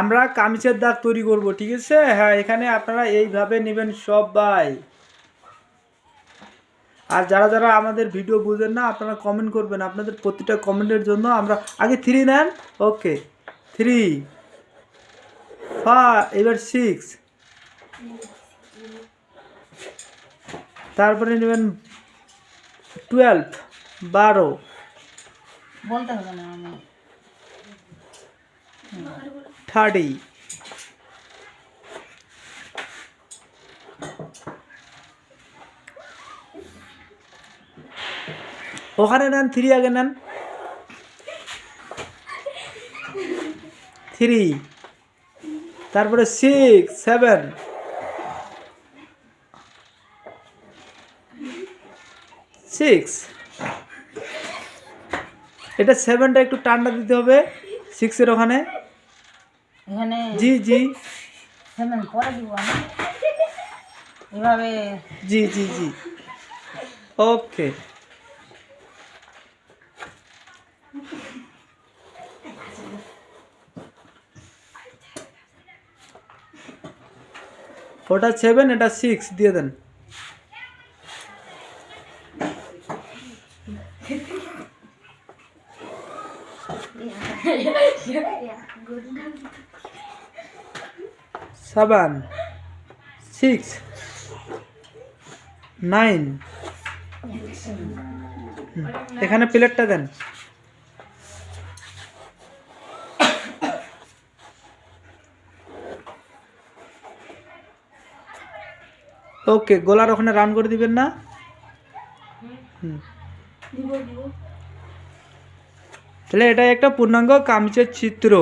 আমরা কামিজের দাগ তৈরি করব, ঠিক আছে? হ্যাঁ এখানে আপনারা এইভাবে নেবেন সবাই। আর যারা যারা আমাদের ভিডিও বুঝেন না, আপনারা কমেন্ট করবেন। আপনাদের প্রতিটা কমেন্টের জন্য আমরা আগে থ্রি নেন। ওকে থ্রি ফা এবার সিক্স তারপরে নেবেন টুয়েলভ বারো। বলতে হবে না থার্টি। ওখানে নেন, থ্রি আগে নেন। থ্রি। তারপরে সিক্স, সেভেন। সিক্স। এটা সেভেনটা একটু টান্ডা দিতে হবে, সিক্সের ওখানে। এখানে জি জি সেভেন পরে দিব আমি এভাবে জি জি জি ওকে ওটা সেভেন এটা সিক্স দিয়ে দেন সেভেন সিক্স নাইন এখানে প্লেটটা দেন। ওকে গোলার ওখানে রান করে দিবেন না? হুম। তাহলে এটা একটা পূর্ণাঙ্গ কামিজের চিত্র।